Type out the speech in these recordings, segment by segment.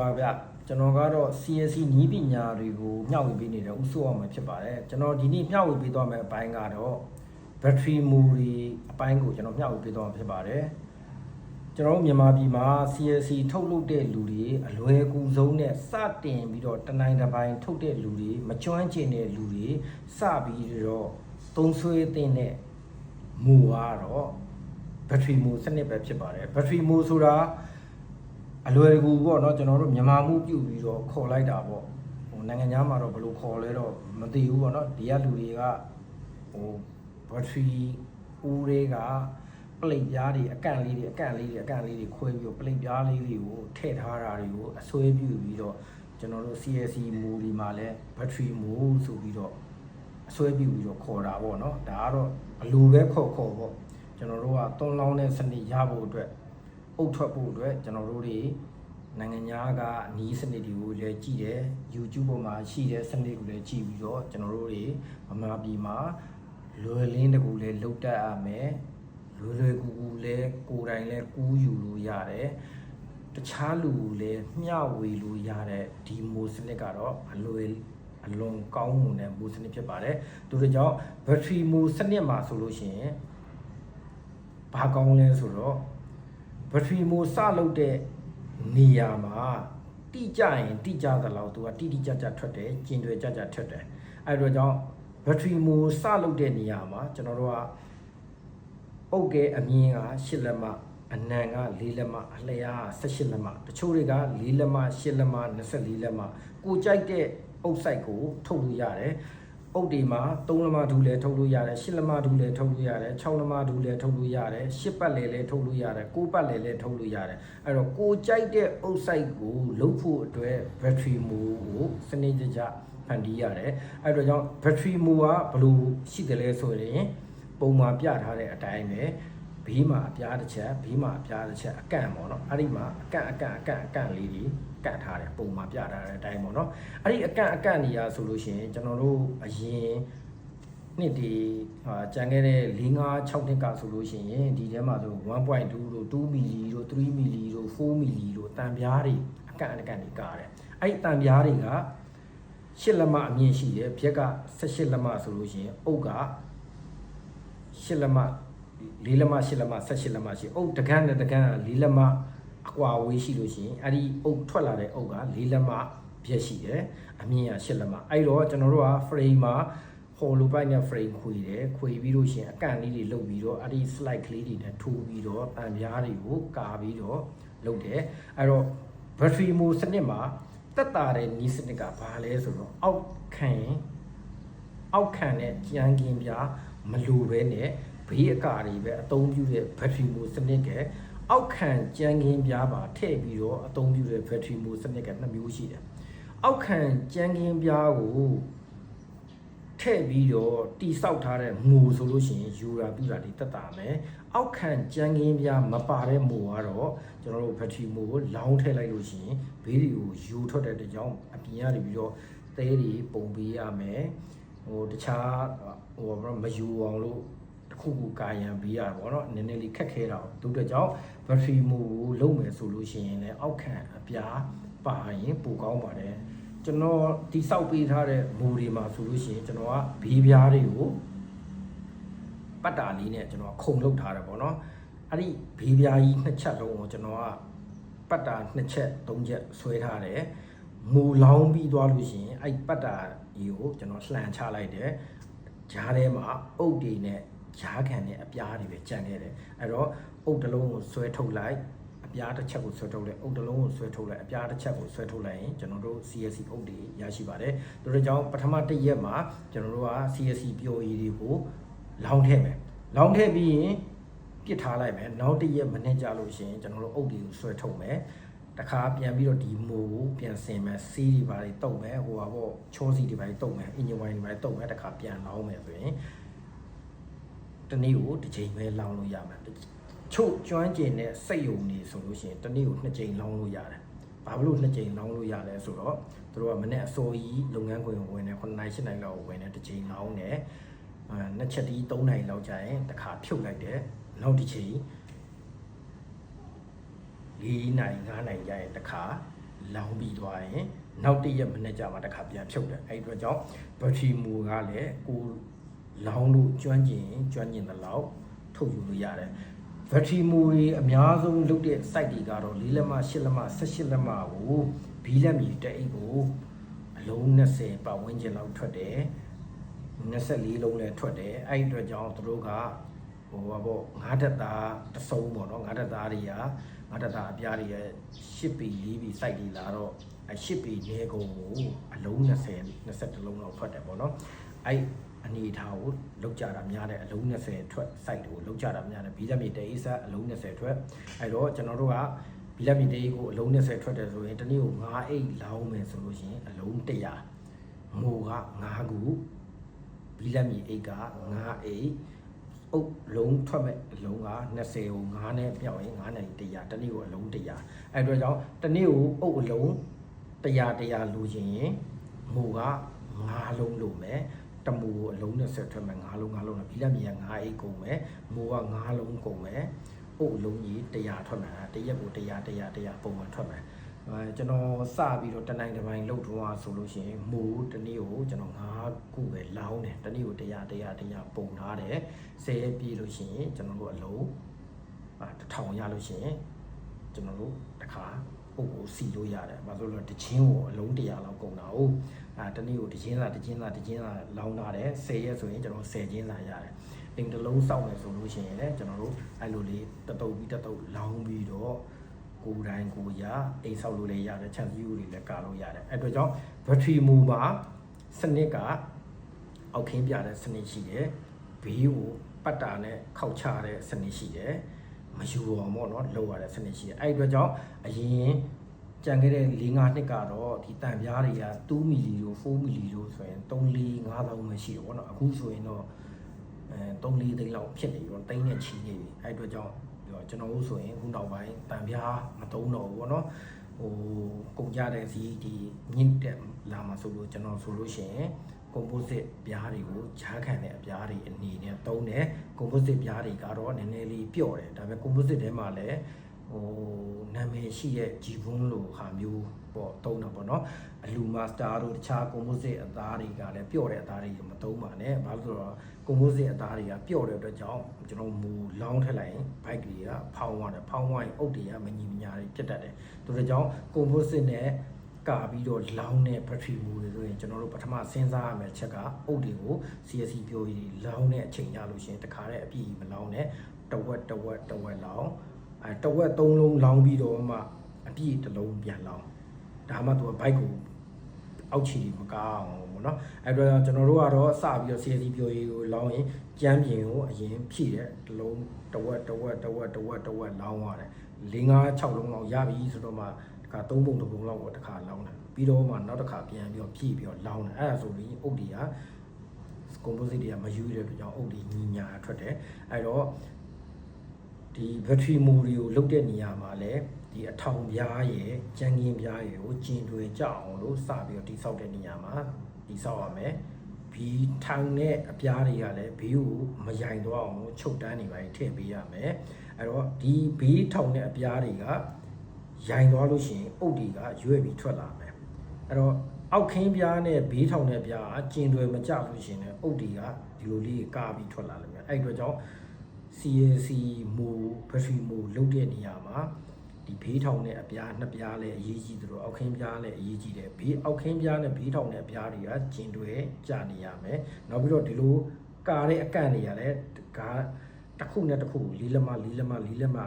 ပါဗျကျွန်တော်ကတော့ CSC နီးပညာတွေကိုမျှဝေပေးနေတဲ့ဥဆိုအောင်မှာဖြစ်ပါတယ်ကျွန်တော်ဒီနေ့မျှဝေပေးသွားမယ့်အပိုင်းကတော့ battery memory အပိုင်းကိုကျွန်တော်မျှဝေပေးသွားမှာဖြစ်ပါတယ်ကျွန်တော်တို့မြန်မာပြည်မှာ CSC ထုတ်လုပ်တဲ့လူတွေအလွယ်ကူဆုံးနဲ့စတင်ပြီးတော့တနိုင်တစ်ပိုင်းထုတ်တဲ့လူတွေမကျွမ်းကျင်တဲ့လူတွေစပြီးတော့သုံးဆွဲတဲ့မူကတော့ battery mode စနစ်ပဲဖြစ်ပါတယ် battery mode ဆိုတာ အလွယ်တကူပေါ့နော်ကျွန်တော်တို့မြန်မာမှုပြုပြီးတော့ခေါ်လိုက်တာပေါ့ဟိုနိုင်ငံခြားမှာတော့ဘယ်လိုခေါ်လဲတော့မသိဘူးပေါ့နော်ဒီကလူတွေကဟိုဘက်ထရီဦးတွေကပလိတ်ပြားတွေအကန့်လေးတွေအကန့်လေးတွေအကန့်လေးတွေခွဲပြီးတော့ပလိတ်ပြားလေးတွေကိုထည့်ထားတာတွေကိုအစွဲပြုပြီးတော့ကျွန်တော်တို့ CSC မူဒီမှာလည်းဘက်ထရီမူဆိုပြီးတော့အစွဲပြုပြီးတော့ခေါ်တာပေါ့နော်ဒါကတော့ဘလူပဲခေါ်ခေါ်ပေါ့ကျွန်တော်တို့ကသွန်လောင်းတဲ့စနစ်ရဖို့အတွက် အုတ်ထွက်ဖို့အတွက်ကျွန်တော်တို့တွေနိုင်ငံသားကနီးစနစ်တွေကိုလည်းကြည့်တယ် YouTube ပေါ်မှာရှိတဲ့စနစ်ကိုလည်းကြည့်ပြီးတော့ကျွန်တော်တို့တွေဗမာပြည်မှာလွယ်လင်းတကူလည်းလုတ်တက်ရမယ်လွယ်လွယ်ကူကူလည်းကိုယ်တိုင်လည်းကူးယူလို့ရတယ်တခြားလူကိုလည်းမျှဝေလို့ရတဲ့ဒီမိုစနစ်ကတော့အလွယ်အလွန်ကောင်းမွန်တဲ့မိုစနစ်ဖြစ်ပါတယ်သူတို့ကြောင့် battery မိုစနစ်မှာဆိုလို့ရှိရင်ဘာကောင်းလဲဆိုတော့ battery mode စလုပ်တဲ့နေရာမှာတိကျရင်တိကျသလောက်သူကတိတိကျကျထွက်တယ်ကျင်တွေကျကျထွက်တယ်အဲ့တော့ကြောင့် battery mode စလုပ်တဲ့နေရာမှာကျွန်တော်တို့ကပုတ်ကဲအမြင်က8လက်မအနံက4လက်မအလျားက18လက်မတချို့တွေက4လက်မ8လက်မ24လက်မကိုကြိုက်တဲ့ပုတ်ဆိုင်ကိုထုတ်လို့ရတယ် ပုတ်ဒီမှာ3လက်မဒူလည်းထုတ်လို့ရတယ်8လက်မဒူလည်းထုတ်လို့ရတယ်6လက်မဒူလည်းထုတ်လို့ရတယ်10ပတ်လည်းလည်းထုတ်လို့ရတယ်9ပတ်လည်းလည်းထုတ်လို့ရတယ်အဲ့တော့ကိုကြိုက်တဲ့ပုတ်ဆိုင်ကိုလုပ်ဖို့အတွက် battery mode ကိုစနစ်တကျဖန်တီးရတယ်အဲ့တော့ကြောင့် battery mode ကဘယ်လိုရှိတယ်လဲဆိုရင်ပုံမှန်ပြထားတဲ့အတိုင်းပဲဘေးမှာအပြားတစ်ချက်ဘေးမှာအပြားတစ်ချက်အကန့်ပေါ့နော်အဲ့ဒီမှာအကန့်အကန့်အကန့်အကန့်လေးတွေကန့်ထားတယ်ပုံမှန်ပြထားတဲ့အတိုင်းပေါ့နော်အဲ့ဒီအကန့်အကန့်နေရာဆိုလို့ရှိရင်ကျွန်တော်တို့အရင်နှစ်ဒီဟာကြံခဲ့တဲ့4 5 6နှစ်ကဆိုလို့ရှိရင်ဒီထဲမှာဆို1.2တို့2မီလီတို့3မီလီတို့4မီလီတို့တန်ပြားတွေအကန့်အကန့်တွေကားတယ်အဲ့ဒီတန်ပြားတွေကရှစ်လက်မအမြင့်ရှိတယ်ဘက်က18လက်မဆိုလို့ရှိရင်အုတ်ကရှစ်လက်မ၄လက်မ၈လက်မ18လက်မရှိအုတ်တကန်းနဲ့တကန်းက၄လက်မ အကွာဝေးရှိလို့ရှိရင်အဲ့ဒီအုတ်ထွက်လာတဲ့အုတ်က၄လက်မပြည့်ရှိတယ်အမြင့်က၈လက်မအဲ့တော့ကျွန်တော်တို့က frame မှာဟိုလိုပိုက်နဲ့ frame ခွေတယ်ခွေပြီးလို့ရှိရင်အကန့်လေးတွေလုတ်ပြီးတော့အဲ့ဒီ slide ကလေးတွေနဲ့ထိုးပြီးတော့တန်ပြားတွေကိုကာပြီးတော့လုတ်တယ်အဲ့တော့ battery mode စနစ်မှာတက်တာတဲ့နီးစနစ်ကဘာလဲဆိုတော့အောက်ခံရင်အောက်ခံတဲ့ကြမ်းကင်းပြားမလိုပဲနဲ့ဘေးအကာတွေပဲအသုံးပြုတဲ့ battery mode စနစ်က အောက်ခံကြမ်းကင်းပြားပါထည့်ပြီးတော့အသုံးပြုတဲ့ battery mode စနစ်ကနှစ်မျိုးရှိတယ်အောက်ခံကြမ်းကင်းပြားကိုထည့်ပြီးတော့တိဆောက်ထားတဲ့မူဆိုလို့ရှိရင်ယူရာပြတာတွေတက်တာမယ်အောက်ခံကြမ်းကင်းပြားမပါတဲ့မူကတော့ကျွန်တော်တို့ battery mode ကိုလောင်းထည့်လိုက်လို့ရှိရင်ဘေးတွေကိုယူထွက်တဲ့တကြောင်အပြင်ကနေပြီးတော့သဲတွေပုံပေးရမယ်ဟိုတခြားဟိုဘာမယူအောင်လို့တစ် ခုခုကာယံပေးရပါတော့နည်းနည်းလေးခက်ခဲတာတို့တဲ့ကြောင့် battery mode ကိုလုံးမယ်ဆိုလို့ရှိရင်လည်းအောက်ခံအပြားပါရင်ပိုကောင်းပါတယ်ကျွန်တော်တိဆောက်ပေးထားတဲ့မူတွေမှာဆိုလို့ရှိရင်ကျွန်တော်ကဘေးပြားတွေကိုပတ်တာလေးနဲ့ကျွန်တော်ခုံလုပ်ထားတယ်ပေါ့နော်အဲ့ဒီဘေးပြားကြီးနှစ်ချက်လုံးကိုကျွန်တော်ကပတ်တာနှစ်ချက်သုံးချက်ဆွဲထားတယ်မူလောင်းပြီးသွားလို့ရှိရင်အဲ့ပတ်တာကြီးကိုကျွန်တော်လှန်ချလိုက်တယ်ဂျားထဲမှာအုတ်တွေနဲ့ ဂျားခံနဲ့အပြားတွေပဲကြံခဲ့တယ်အဲ့တော့အုတ်တစ်လုံးကိုဆွဲထုတ်လိုက်အပြားတစ်ချက်ကိုဆွဲထုတ်လိုက်အုတ်တစ်လုံးကိုဆွဲထုတ်လိုက်အပြားတစ်ချက်ကိုဆွဲထုတ်လိုက်ရင်ကျွန်တော်တို့ CSC အုတ်တွေရရှိပါတယ်ဒါတို့ကြောင့်ပထမတစ်ရက်မှာကျွန်တော်တို့က CSC ပျော်ရည်တွေကိုလောင်းထည့်မယ်လောင်းထည့်ပြီးရင်ပြစ်ထားလိုက်မယ်နောက်တစ်ရက်မနေ့ကြာလို့ရှိရင်ကျွန်တော်တို့အုတ်တွေကိုဆွဲထုတ်မယ်တခါပြန်ပြီးတော့ဒီမိုးကိုပြန်ဆင်မယ်စီးတွေပါတွေတုတ်မယ်ဟိုပါပေါ့ချောစီတွေပါတွေတုတ်မယ်အင်ဂျင်ဝိုင်တွေပါတွေတုတ်မယ်တခါပြန်လောင်းမယ်ဆိုရင် တနေ့ကိုတစ်ချိန်ပဲလောင်းလို့ရမယ်ချုပ်ကျွမ်းကျင်တဲ့စိတ်ယုံနေဆိုလို့ရှိရင်တနေ့ကိုနှစ်ချိန်လောင်းလို့ရတယ်ဘာဖြစ်လို့နှစ်ချိန်လောင်းလို့ရလဲဆိုတော့သူတို့ကမနေ့အစိုးရလုပ်ငန်းခွင်ကိုဝင်တယ်9နိုင်10နိုင်လောက်ဝင်တယ်တစ်ချိန်လောင်းတယ်အဲနှစ်ချက်တီး3နိုင်လောက်ကြာရင်တခါဖြုတ်လိုက်တယ်နောက်တစ်ချိန်4နိုင်5နိုင်ကြာရင်တခါလောင်ပြီးသွားရင်နောက်တစ်ရက်မနေ့ကျမှတစ်ခါပြန်ဖြုတ်တယ်အဲ့ဒီအတွက်ကြောင့်ဘက်ထရီမူကလည်းကို လောင်လို့ကျွမ်းကျင်ရင်ကျွမ်းကျင်တဲ့လောက်ထုတ်ယူလို့ရတယ်ဘက်ထရီမူတွေအများဆုံးလုတ်တဲ့ site တွေကတော့၄လက်မ၈လက်မ18လက်မကိုဘီလက်မီတက်အိတ်ကိုအလုံး20ပတ်ဝန်းကျင်လောက်ထွက်တယ်24လုံးလည်းထွက်တယ်အဲ့ဒီအတွက်ကြောင့်သူတို့ကဟိုပါပေါ့ငါးတက်သားတစ်စုံပေါ့နော်ငါးတက်သားတွေကငါးတက်သားအပြားတွေရဲ့10ပီ4ပီ site တွေလာတော့အဲ10ပီနေကုန်ကိုအလုံး20 21လုံးလောက်ထွက်တယ်ပေါ့နော်အဲ့ အနေထားကိုလောက်ကြတာများတယ်အလုံး20ထွက် site ကိုလောက်ကြတာများတယ်ဘီလက်မြေတေးဆက်အလုံး20ထွက်အဲ့တော့ကျွန်တော်တို့ကဘီလက်မြေတေးကိုအလုံး20ထွက်တယ်ဆိုရင်တနေ့ကို9အိတ်လောင်းမယ်ဆိုလို့ရှိရင်အလုံး100မိုးက9ခုဘီလက်မြေအိတ်က9အိတ်အုပ်လုံးထွက်မဲ့အလုံးက20ကို9နဲ့ပြောင်းရင်9နဲ့100တနေ့ကိုအလုံး100အဲ့တော့ကြောင့်တနေ့ကိုအုပ်အလုံး100 100လိုချင်ရင်မိုးက9လုံးလိုမယ် တမူကိုအလုံးနဲ့ဆက်ထွက်မယ်9လုံး9လုံးနဲ့ဘီလက်မြေက9အိတ်ကုန်မယ်မိုးက9လုံးကုန်မယ်အုပ်အလုံးကြီး100ထွက်မယ်တရက်ကို100 100 100ပုံမှန်ထွက်မယ်အဲကျွန်တော်စပြီးတော့တနိုင်တစ်ပိုင်းလှုပ်ထွားဆိုလို့ရှိရင်မိုးတစ်နေ့ကိုကျွန်တော်9ခုပဲလောင်းတယ်တစ်နေ့ကို100 100 100ပုံထားတယ်10ရက်ပြည့်လို့ရှိရင်ကျွန်တော်တို့အလုံးအာ1000ရလို့ရှိရင်ကျွန်တော်တို့တစ်ခါအုပ်ကိုစီလို့ရတယ်။ဘာလို့လဲတချင်းကိုအလုံး100လောက်ကုန်တာ哦။ အဲတနေ့ကိုတချင်းစာတချင်းစာတချင်းစာလောင်းလာတယ်10ရက်ဆိုရင်ကျွန်တော်10ချင်းစာရတယ်။အိမ်တစ်လုံးစောက်မယ်ဆိုလို့ရှိရင်လည်းကျွန်တော်တို့အဲ့လိုလေးတတုပ်ပြီးတတုပ်လောင်းပြီးတော့ကိုယ်တိုင်ကိုယ်ရအိမ်ဆောက်လို့လည်းရတယ်ချန်စီယူတွေလည်းကာလို့ရတယ်။အဲ့အတွက်ကြောင့် battery move မှာစနစ်ကအောက်ခင်းပြတဲ့စနစ်ရှိတယ်။ဘေးကိုပတ်တာနဲ့ခောက်ချတဲ့စနစ်ရှိတယ်။မယူအောင်ပေါ့နော်လောက်ရတဲ့စနစ်ရှိတယ်။အဲ့ဒီအတွက်ကြောင့်အရင် ကြံခဲ့တဲ့၄၅နှစ်ကတော့ဒီတန်ပြားတွေက2မီလီလို့4မီလီလို့ဆိုရင်3 4 5000ပဲရှိတယ်ပေါ့နော်အခုဆိုရင်တော့အဲ3 4သိန်းလောက်ဖြစ်နေပြီပေါ့တိန်းနဲ့ချီနေပြီအဲ့ဒီအတွက်ကြောင့်ဒီတော့ကျွန်တော်တို့ဆိုရင်ခုနောက်ပိုင်းတန်ပြားမသုံးတော့ဘူးပေါ့နော်ဟိုကုန်ကြတဲ့ဈေးဒီမြင့်တက်လာမှာဆိုလို့ကျွန်တော်ဆိုလို့ရှိရင် composite ပြားတွေကိုဈာခံတဲ့အပြားတွေအနေနဲ့သုံးတယ် composite ပြားတွေကတော့နည်းနည်းလေးပြော့တယ်ဒါပေမဲ့ composite ထဲမှာလည်း ဟိုနာမည်ရှိရဲ့ဂျီဘွန်းလိုဟာမျိုးပေါ့သုံးတာပေါ့နော်အလူမာစတာတို့တခြား composite အသားတွေကလည်းပြော့တဲ့အသားတွေမသုံးပါနဲ့ဘာလို့လဲဆိုတော့ composite အသားတွေကပြော့တဲ့အတွက်ကြောင့်ကျွန်တော်မူလောင်းထက်လိုက်ရင် bike တွေကဖောင်းသွားတယ်ဖောင်းသွားရင်အုတ်တွေကမညီမညာတွေဖြစ်တတ်တယ်ဒါတို့ကြောင့် composite နဲ့ကာပြီးတော့လောင်းတဲ့ battery မူတွေဆိုရင်ကျွန်တော်တို့ပထမစဉ်းစားရမယ့်အချက်ကအုတ်တွေကို CSC ပြောရည်လောင်းတဲ့အချိန်ရလို့ရှိရင်တခါတည်းအပြည့်မလောင်းနဲ့တဝက်တဝက်တဝက်လောင်း အဲတဝက်သုံးလုံးလောင်းပြီးတော့မှအပြည့်တစ်လုံးပြန်လောင်းဒါမှသူက bike ကိုအောက်ခြေမကားအောင်ပေါ့နော်အဲ့တော့ကျွန်တော်တို့ကတော့စပြီးတော့ CSC ပြောရည်ကိုလောင်းရင်ကြမ်းပြင်ကိုအရင်ဖြည့်တယ်တစ်လုံးတဝက်တဝက်တဝက်တဝက်တဝက်လောင်းရတယ်၄၅6လုံးလောက်ရပြီဆိုတော့မှတခါ၃ပုံတစ်ပုံလောက်ကိုတခါလောင်းတယ်ပြီးတော့မှနောက်တစ်ခါပြန်ပြီးတော့ဖြည့်ပြီးတော့လောင်းတယ်အဲ့ဒါဆိုရင်အုတ်တွေက composite တွေကမယူရတဲ့အတွက်ကြောင့်အုတ်တွေညီညာထွက်တယ်အဲ့တော့ ဒီ battery mode တွေကိုလုတ်တဲ့နေရာမှာလည်းဒီအထောင်ပြားရဲ့ကြံကင်းပြားရဲ့ကိုကျင်တွေကြအောင်လို့စပြီးတော့တိဆောက်တဲ့နေရာမှာတိဆောက်ရမယ်ဘီထောင်တဲ့အပြားတွေကလည်းဘေးကိုမယိုင်တော့အောင်ချုပ်တန်းနေပါထည့်ပေးရမယ်အဲ့တော့ဒီဘေးထောင်တဲ့အပြားတွေကရိုင်သွားလို့ရှိရင်အုတ်တွေကရွဲ့ပြီးထွက်လာမယ်အဲ့တော့အောက်ခင်းပြားနဲ့ဘေးထောင်တဲ့ပြားကကျင်တွေမကြလို့ရှိရင်လည်းအုတ်တွေကဒီလိုလေးကာပြီးထွက်လာလိမ့်မယ်အဲ့ဒီအတွက်ကြောင့် CAC မူ battery မူလုတ်တဲ့နေရာမှာဒီဘေးထောင်တဲ့အပြားနှစ်ပြားလည်းအရေးကြီးသလိုအောက်ခင်းပြားလည်းအရေးကြီးတယ်ဘေးအောက်ခင်းပြားနဲ့ဘေးထောင်တဲ့အပြားတွေကကျင်တွေကြနေရမယ်နောက်ပြီးတော့ဒီလိုကာတဲ့အကန့်တွေကလည်းကာတစ်ခုနဲ့တစ်ခုလေးလက်မလေးလက်မလေးလက်မ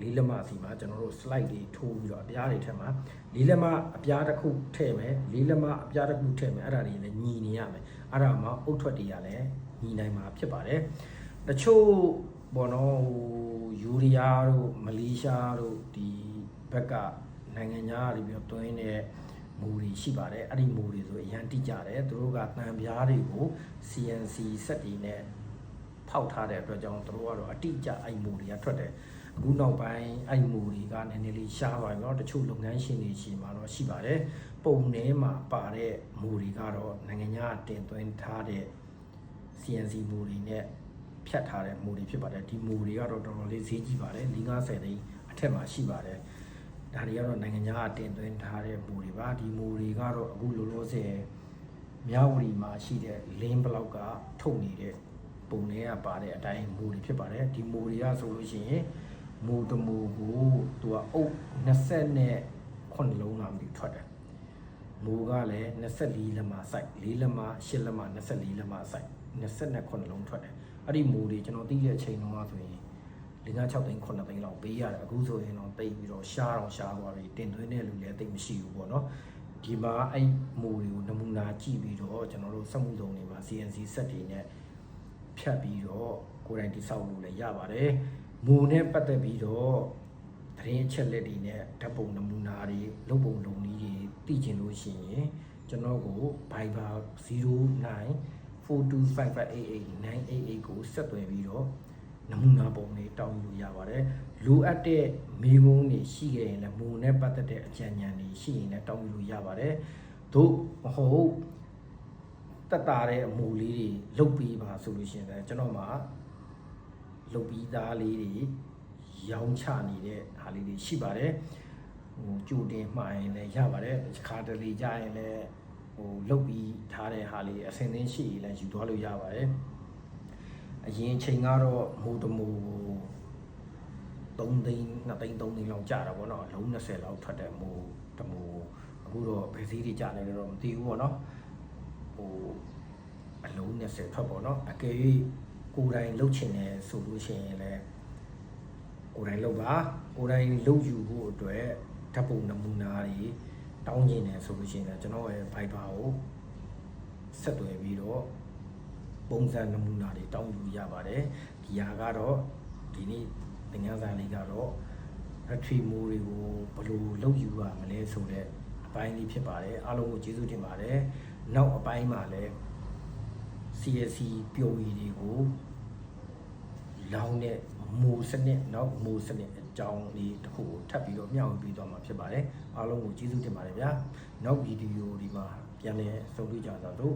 လေးလက်မအစီမှာကျွန်တော်တို့ slide တွေထိုးပြီးတော့အပြားတွေထက်မှာလေးလက်မအပြားတစ်ခုထည့်မယ်လေးလက်မအပြားတစ်ခုထည့်မယ်အဲ့ဒါတွေလည်းညီနေရမယ်အဲ့ဒါမှအုတ်ထွက်တွေကလည်းညီနိုင်မှာဖြစ်ပါတယ်တချို့ ဘောနော်ဟိုယူရီးယားတို့မလေးရှားတို့ဒီဘက်ကနိုင်ငံသားတွေပြီးတော့တွင်းတဲ့မူတွေရှိပါတယ်အဲ့ဒီမူတွေဆိုအရန်တိကြတယ်သူတို့ကတန်ပြားတွေကို CNC စက်တွေနဲ့ဖောက်ထားတဲ့အတွက်ကြောင့်သူတို့ကတော့အတိအကျအဲ့မူတွေကထွက်တယ်အခုနောက်ပိုင်းအဲ့မူတွေကနည်းနည်းလေးရှားသွားပြီเนาะတချို့လုပ်ငန်းရှင်တွေရှိမှာတော့ရှိပါတယ်ပုံထဲမှာပါတဲ့မူတွေကတော့နိုင်ငံသားတင်သွင်းထားတဲ့ CNC မူတွေနဲ့ ဖြတ်ထားတဲ့မူတွေဖြစ်ပါတယ်ဒီမူတွေကတော့တော်တော်လေးဈေးကြီးပါတယ်၄50သိန်းအထက်မှာရှိပါတယ်ဒါတွေကတော့နိုင်ငံခြားကတင်သွင်းထားတဲ့မူတွေပါဒီမူတွေကတော့အခုလောလောဆယ်မြဝတီမှာရှိတဲ့ link block ကထုတ်နေတဲ့ပုံတွေကပါတဲ့အတိုင်းမူတွေဖြစ်ပါတယ်ဒီမူတွေကဆိုလို့ရှိရင်မူတစ်မူကိုသူကအုပ်20နဲ့9လုံးလာမသိဘူးထွက်တယ်မူကလည်း24လက်မစိုက်4လက်မ8လက်မ24လက်မစိုက်29လုံးထွက်တယ် အဲ့ဒီမူတွေကျွန်တော်သိတဲ့အချိန်တုန်းကဆိုရင်၄6သိန်း9သိန်းလောက်ပေးရတယ်အခုဆိုရင်တော့တိတ်ပြီးတော့ရှားတော့ရှားသွားပြီတင်သွင်းတဲ့လူလည်းတိတ်မရှိဘူးပေါ့နော်ဒီမှာအဲ့မူတွေကိုနမူနာကြည့်ပြီးတော့ကျွန်တော်တို့စက်မှုစုံတွေမှာ CNC စက်တွေနဲ့ဖြတ်ပြီးတော့ကိုယ်တိုင်တိစောက်လို့လည်းရပါတယ်မူနဲ့ပတ်သက်ပြီးတော့သတင်းအချက်လက်တွေနဲ့ဓာတ်ပုံနမူနာတွေလုပ်ပုံလုပ်နည်းတွေသိကျင်လို့ရှိရင်ကျွန်တော်ကို Viber 0942558888ကိုဆက်သွယ်ပြီးတော့နမူနာပုံတွေတောင်းယူလို့ရပါတယ်လိုအပ်တဲ့မိကုန်းတွေရှိခဲ့ရင်လည်းမူနဲ့ပတ်သက်တဲ့အကြံဉာဏ်တွေရှိရင်လည်းတောင်းယူလို့ရပါတယ်သို့မဟုတ်တက်တာတဲ့အမူလေးတွေလုတ်ပြီးပါဆိုလို့ရှိရင်လည်းကျွန်တော်မှာလုတ်ပြီးသားလေးတွေရောင်းချနေတဲ့ဟာလေးတွေရှိပါတယ်ဟိုကြိုတင်မှားရင်လည်းရပါတယ်ခါတလေကြရင်လည်း ဟိုလုတ်ပြီးထားတဲ့ဟာလေးအစင်သင်းရှိရင်လည်းယူသွားလို့ရပါတယ်အရင်ချိန်ကတော့မူတမူ3သိန်း2သိန်း3သိန်းလောက်ကြာတာပေါ့နော်အလုံး20လောက်ထွက်တဲ့မူတမူအခုတော့ဘယ်စည်းတွေကြာနေလဲတော့မသိဘူးပေါ့နော်ဟိုအလုံး20ထွက်ပေါ့နော်အကယ်၍ကိုယ်တိုင်လှုပ်ချင်တယ်ဆိုလို့ရှိရင်လည်းကိုယ်တိုင်လှုပ်ပါကိုယ်တိုင်လှုပ်ယူဖို့အတွက်ဓာတ်ပုံနမူနာတွေ တောင်းကျင်တယ်ဆိုလို့ရှိရင်လည်းကျွန်တော်ရဲ့ Viber ကိုဆက်သွယ်ပြီးတော့ပုံစံနမူနာတွေတောင်းယူရပါတယ်ဒီဟာကတော့ဒီနေ့သင်ခန်းစာလေးကတော့ battery mode တွေကိုဘယ်လိုလုပ်ယူရမလဲဆိုတော့အပိုင်းလေးဖြစ်ပါတယ်အားလုံးကိုကျေးဇူးတင်ပါတယ်နောက်အပိုင်းမှာလည်း CSC ပျော်ရည်တွေကိုလောင်းတဲ့ မူစနစ်နောက်မူစနစ်အကြောင်းလေးတစ်ခုကိုထပ်ပြီးတော့မျှဝေပေးသွားမှာဖြစ်ပါတယ်အားလုံးကိုကျေးဇူးတင်ပါတယ်ဗျာနောက်ဗီဒီယိုဒီမှာပြန်လည်ဆုံတွေ့ကြတော့